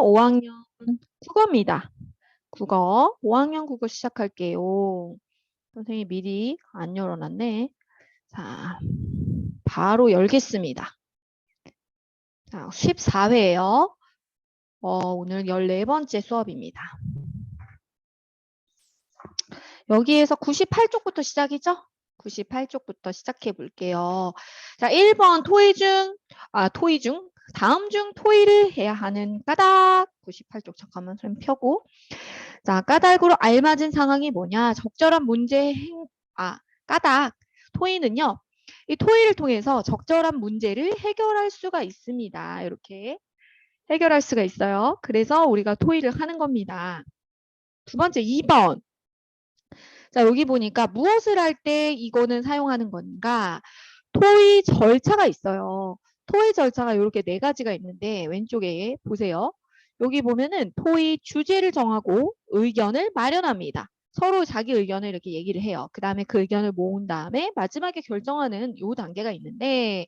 5학년 국어입니다. 국어 5학년 국어 시작할게요. 선생님 미리 안 열어놨네. 자, 바로 열겠습니다. 자, 14회예요. 어, 오늘 14번째 수업입니다. 여기에서 98쪽부터 시작이죠? 98쪽부터 시작해 볼게요. 자, 1번 토의 중, 아, 토의 중, 다음 중 토의를 해야 하는 까닭. 98쪽 잠깐만 좀 펴고. 자, 까닭으로 알맞은 상황이 뭐냐? 적절한 문제 행, 아, 까닭. 토의는요. 이 토의를 통해서 적절한 문제를 해결할 수가 있습니다. 이렇게 해결할 수가 있어요. 그래서 우리가 토의를 하는 겁니다. 두 번째 2번. 자, 여기 보니까 무엇을 할 때 이거는 사용하는 건가? 토의 절차가 있어요. 토의 절차가 이렇게 네 가지가 있는데 왼쪽에 보세요. 여기 보면은 토의 주제를 정하고 의견을 마련합니다. 서로 자기 의견을 이렇게 얘기를 해요. 그 다음에 그 의견을 모은 다음에 마지막에 결정하는 요 단계가 있는데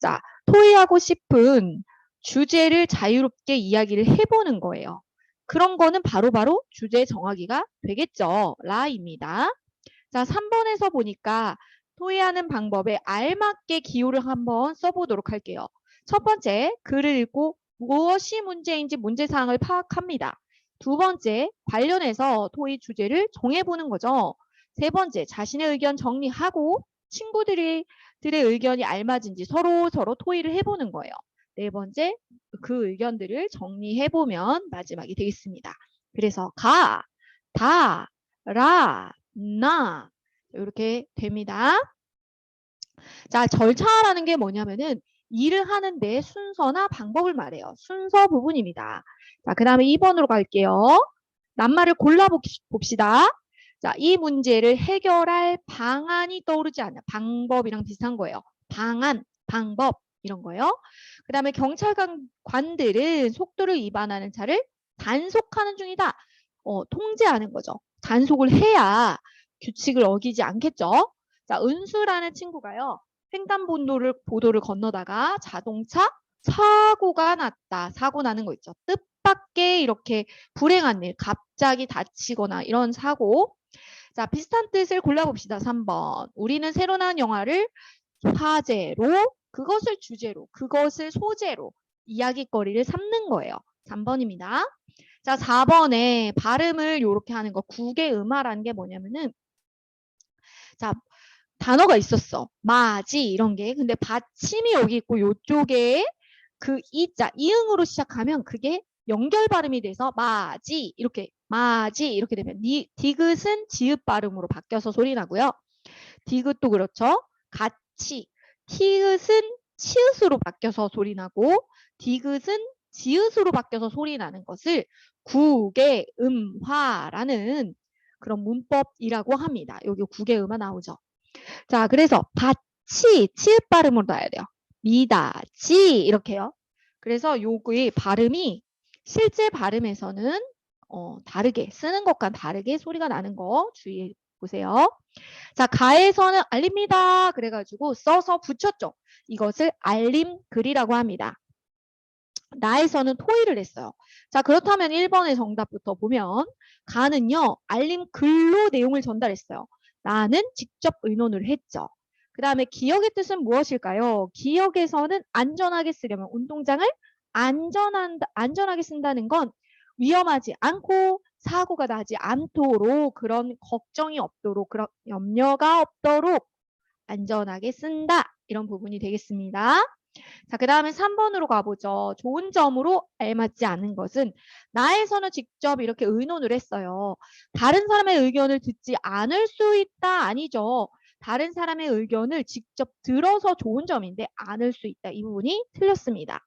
자 토의하고 싶은 주제를 자유롭게 이야기를 해보는 거예요. 그런 거는 바로바로 바로 주제 정하기가 되겠죠. 라입니다. 자 3번에서 보니까 토의하는 방법에 알맞게 기호를 한번 써보도록 할게요. 첫 번째, 글을 읽고 무엇이 문제인지 문제사항을 파악합니다. 두 번째, 관련해서 토의 주제를 정해보는 거죠. 세 번째, 자신의 의견 정리하고 친구들이 들의 의견이 알맞은지 서로 서로 토의를 해보는 거예요. 네 번째, 그 의견들을 정리해보면 마지막이 되겠습니다. 그래서 가, 다, 라, 나 이렇게 됩니다. 자, 절차라는 게 뭐냐면은 일을 하는데 순서나 방법을 말해요. 순서 부분입니다. 자, 그 다음에 2번으로 갈게요. 낱말을 골라봅시다. 자, 이 문제를 해결할 방안이 떠오르지 않아. 방법이랑 비슷한 거예요. 방안, 방법 이런 거요. 그 다음에 경찰관들은 속도를 위반하는 차를 단속하는 중이다. 어, 통제하는 거죠. 단속을 해야 규칙을 어기지 않겠죠. 자, 은수라는 친구가요. 횡단보도를 보도를 건너다가 자동차 사고가 났다. 사고 나는 거 있죠. 뜻밖의 이렇게 불행한 일, 갑자기 다치거나 이런 사고. 자, 비슷한 뜻을 골라봅시다. 3번. 우리는 새로 나온 영화를 화제로, 그것을 주제로, 그것을 소재로 이야기거리를 삼는 거예요. 3번입니다. 자, 4번에 발음을 이렇게 하는 거. 국의 음화라는 게 뭐냐면은 자, 단어가 있었어. 마지 이런 게. 근데 받침이 여기 있고 요쪽에 그 이자 이응으로 시작하면 그게 연결 발음이 돼서 마지 이렇게 마지 이렇게 되면 니, 디귿은 지읒 발음으로 바뀌어서 소리 나고요. 디귿도 그렇죠. 같이 티읒은 치읒으로 바뀌어서 소리 나고 디귿은 지읒으로 바뀌어서 소리 나는 것을 국의 음화라는 그런 문법이라고 합니다. 여기 국의 음화 나오죠. 자, 그래서 받치, 치읓 발음으로 놔야 돼요. 미다, 지 이렇게요. 그래서 요의 발음이 실제 발음에서는 어, 다르게 쓰는 것과 다르게 소리가 나는 거 주의해 보세요. 자, 가에서는 알립니다. 그래가지고 써서 붙였죠. 이것을 알림 글이라고 합니다. 나에서는 토의를 했어요. 자, 그렇다면 1번의 정답부터 보면 가는요. 알림 글로 내용을 전달했어요. 나는 직접 의논을 했죠. 그 다음에 기억의 뜻은 무엇일까요? 기억에서는 안전하게 쓰려면 운동장을 안전한, 안전하게 쓴다는 건 위험하지 않고 사고가 나지 않도록 그런 걱정이 없도록 그런 염려가 없도록 안전하게 쓴다 이런 부분이 되겠습니다. 자, 그 다음에 3번으로 가보죠. 좋은 점으로 알맞지 않은 것은 나에서는 직접 이렇게 의논을 했어요. 다른 사람의 의견을 듣지 않을 수 있다 아니죠. 다른 사람의 의견을 직접 들어서 좋은 점인데 않을 수 있다. 이 부분이 틀렸습니다.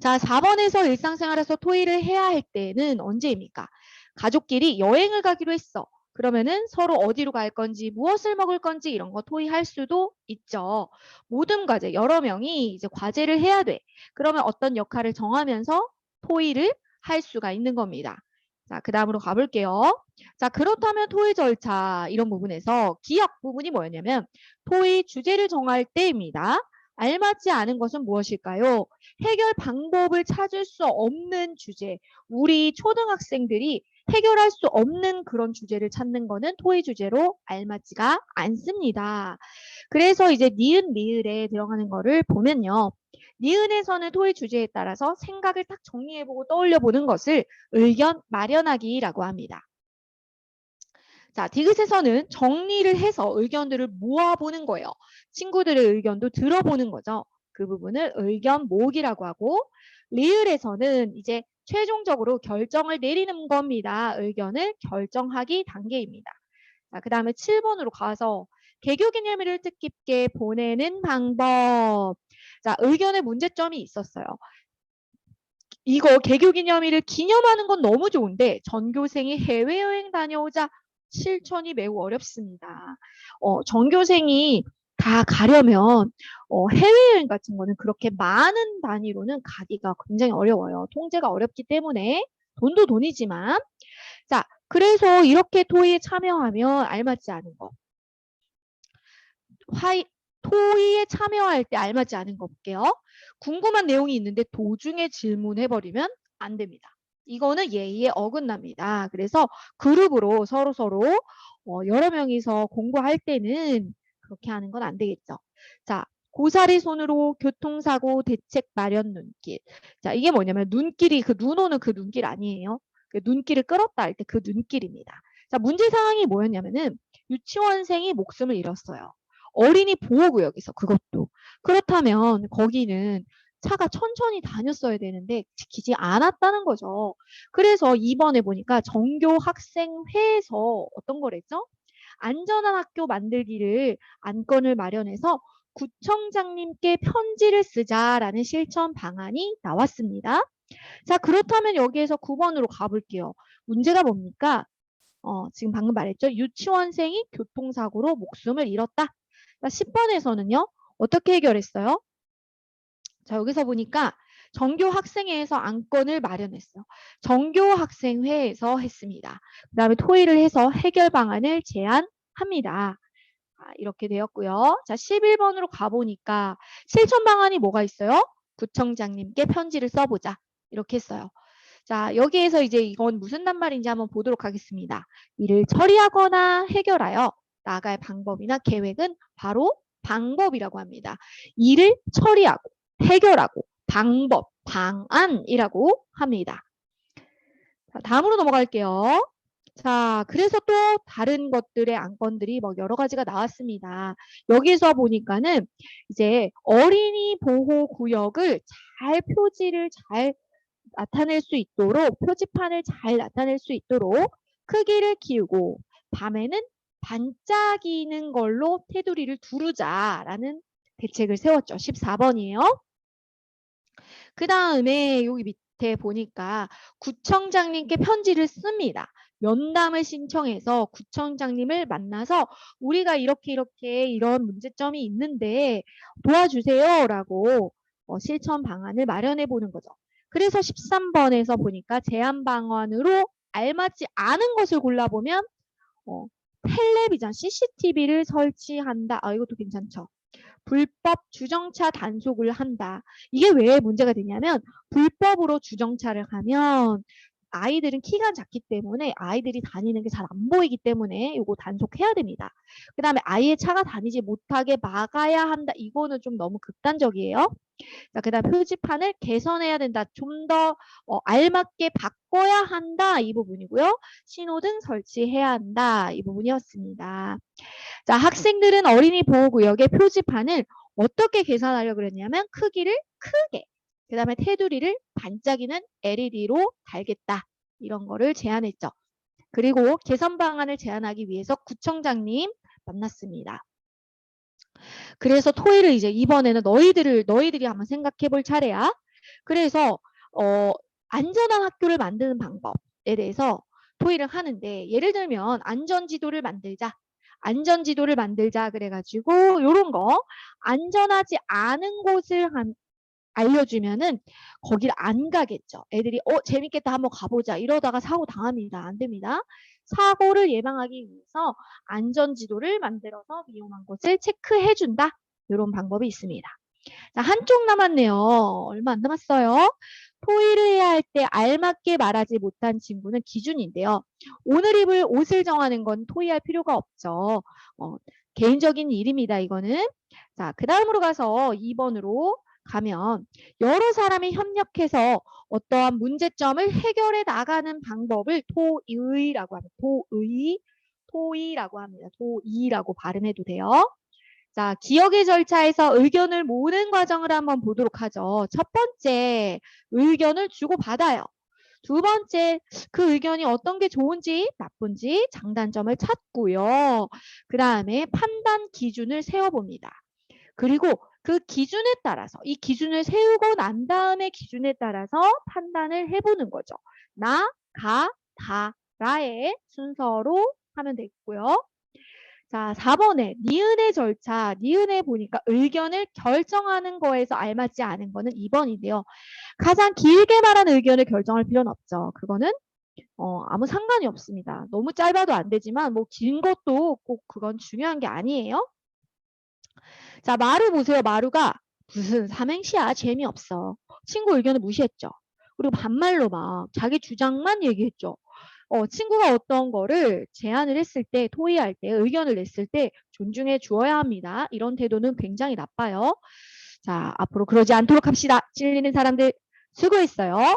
자, 4번에서 일상생활에서 토의를 해야 할 때는 언제입니까? 가족끼리 여행을 가기로 했어. 그러면은 서로 어디로 갈 건지 무엇을 먹을 건지 이런 거 토의할 수도 있죠. 모든 과제 여러 명이 이제 과제를 해야 돼. 그러면 어떤 역할을 정하면서 토의를 할 수가 있는 겁니다. 자, 그 다음으로 가볼게요. 자, 그렇다면 토의 절차 이런 부분에서 기억 부분이 뭐였냐면 토의 주제를 정할 때입니다. 알맞지 않은 것은 무엇일까요? 해결 방법을 찾을 수 없는 주제. 우리 초등학생들이 해결할 수 없는 그런 주제를 찾는 거는 토의 주제로 알맞지가 않습니다. 그래서 이제 니은 리을에 들어가는 거를 보면요. 니은에서는 토의 주제에 따라서 생각을 딱 정리해보고 떠올려보는 것을 의견 마련하기라고 합니다. 자, 디귿에서는 정리를 해서 의견들을 모아보는 거예요. 친구들의 의견도 들어보는 거죠. 그 부분을 의견 모으기라고 하고 리을에서는 이제 최종적으로 결정을 내리는 겁니다. 의견을 결정하기 단계입니다. 자, 그 다음에 7번으로 가서 개교 기념일을 뜻깊게 보내는 방법. 자, 의견의 문제점이 있었어요. 이거 개교 기념일을 기념하는 건 너무 좋은데 전교생이 해외여행 다녀오자 실천이 매우 어렵습니다. 어, 전교생이 다 가려면 어, 해외여행 같은 거는 그렇게 많은 단위로는 가기가 굉장히 어려워요. 통제가 어렵기 때문에 돈도 돈이지만 자 그래서 이렇게 토의에 참여하면 알맞지 않은 거 화이 토의에 참여할 때 알맞지 않은 거 볼게요. 궁금한 내용이 있는데 도중에 질문해버리면 안 됩니다. 이거는 예의에 어긋납니다. 그래서 그룹으로 서로 서로 어, 여러 명이서 공부할 때는 그렇게 하는 건 안 되겠죠. 자, 고사리 손으로 교통사고 대책 마련 눈길. 자, 이게 뭐냐면 눈길이 그 눈 오는 그 눈길 아니에요. 그 눈길을 끌었다 할 때 그 눈길입니다. 자, 문제 상황이 뭐였냐면은 유치원생이 목숨을 잃었어요. 어린이 보호구역에서 그것도. 그렇다면 거기는 차가 천천히 다녔어야 되는데 지키지 않았다는 거죠. 그래서 이번에 보니까 정교 학생회에서 어떤 거랬죠? 안전한 학교 만들기를 안건을 마련해서 구청장님께 편지를 쓰자라는 실천 방안이 나왔습니다. 자, 그렇다면 여기에서 9번으로 가볼게요. 문제가 뭡니까? 어, 지금 방금 말했죠. 유치원생이 교통사고로 목숨을 잃었다. 자, 10번에서는요. 어떻게 해결했어요? 자, 여기서 보니까 정교 학생회에서 안건을 마련했어요. 정교 학생회에서 했습니다. 그 다음에 토의를 해서 해결 방안을 제안합니다. 아, 이렇게 되었고요. 자, 11번으로 가보니까 실천 방안이 뭐가 있어요? 구청장님께 편지를 써보자. 이렇게 했어요. 자, 여기에서 이제 이건 무슨 단말인지 한번 보도록 하겠습니다. 이를 처리하거나 해결하여 나갈 방법이나 계획은 바로 방법이라고 합니다. 일을 처리하고 해결하고 방법, 방안이라고 합니다. 자, 다음으로 넘어갈게요. 자, 그래서 또 다른 것들의 안건들이 뭐 여러 가지가 나왔습니다. 여기서 보니까는 이제 어린이 보호 구역을 잘 표지를 잘 나타낼 수 있도록 표지판을 잘 나타낼 수 있도록 크기를 키우고 밤에는 반짝이는 걸로 테두리를 두르자라는 대책을 세웠죠. 14번이에요. 그 다음에 여기 밑에 보니까 구청장님께 편지를 씁니다. 면담을 신청해서 구청장님을 만나서 우리가 이렇게 이렇게 이런 문제점이 있는데 도와주세요 라고 어, 실천 방안을 마련해 보는 거죠. 그래서 13번에서 보니까 제안 방안으로 알맞지 않은 것을 골라보면 어, 텔레비전 CCTV를 설치한다. 아 이것도 괜찮죠. 불법 주정차 단속을 한다. 이게 왜 문제가 되냐면 불법으로 주정차를 하면 아이들은 키가 작기 때문에 아이들이 다니는 게 잘 안 보이기 때문에 이거 단속해야 됩니다. 그 다음에 아이의 차가 다니지 못하게 막아야 한다. 이거는 좀 너무 극단적이에요. 자, 그 다음 표지판을 개선해야 된다. 좀더 어, 알맞게 바꿔야 한다. 이 부분이고요. 신호등 설치해야 한다. 이 부분이었습니다. 자, 학생들은 어린이 보호구역의 표지판을 어떻게 개선하려고 그랬냐면 크기를 크게 그 다음에 테두리를 반짝이는 LED로 달겠다. 이런 거를 제안했죠. 그리고 개선 방안을 제안하기 위해서 구청장님 만났습니다. 그래서 토의를 이제 이번에는 너희들을 너희들이 한번 생각해 볼 차례야. 그래서 어, 안전한 학교를 만드는 방법에 대해서 토의를 하는데 예를 들면 안전 지도를 만들자. 안전 지도를 만들자 그래 가지고 요런 거 안전하지 않은 곳을 한, 알려주면은 거기를 안 가겠죠. 애들이 어 재밌겠다 한번 가보자 이러다가 사고 당합니다. 안 됩니다. 사고를 예방하기 위해서 안전지도를 만들어서 위험한 곳을 체크해준다. 이런 방법이 있습니다. 자, 한쪽 남았네요. 얼마 안 남았어요. 토의를 해야 할 때 알맞게 말하지 못한 친구는 기준인데요. 오늘 입을 옷을 정하는 건 토의할 필요가 없죠. 어, 개인적인 일입니다. 이거는. 자, 그 다음으로 가서 2번으로 가면 여러 사람이 협력해서 어떠한 문제점을 해결해 나가는 방법을 토의라고 합니다. 토의, 토의라고 합니다. 토의라고 발음해도 돼요. 자, 기억의 절차에서 의견을 모으는 과정을 한번 보도록 하죠. 첫 번째, 의견을 주고받아요. 두 번째, 그 의견이 어떤 게 좋은지, 나쁜지, 장단점을 찾고요. 그 다음에 판단 기준을 세워봅니다. 그리고 그 기준에 따라서, 이 기준을 세우고 난 다음에 기준에 따라서 판단을 해보는 거죠. 나, 가, 다, 라의 순서로 하면 되겠고요. 자, 4번에 니은의 절차, 니은에 보니까 의견을 결정하는 거에서 알맞지 않은 거는 2번인데요. 가장 길게 말한 의견을 결정할 필요는 없죠. 그거는 어, 아무 상관이 없습니다. 너무 짧아도 안 되지만 뭐 긴 것도 꼭 그건 중요한 게 아니에요. 자, 마루 보세요. 마루가 무슨 삼행시야 재미없어. 친구 의견을 무시했죠. 그리고 반말로 막 자기 주장만 얘기했죠. 어, 친구가 어떤 거를 제안을 했을 때, 토의할 때, 의견을 냈을 때 존중해 주어야 합니다. 이런 태도는 굉장히 나빠요. 자, 앞으로 그러지 않도록 합시다. 찔리는 사람들 수고했어요.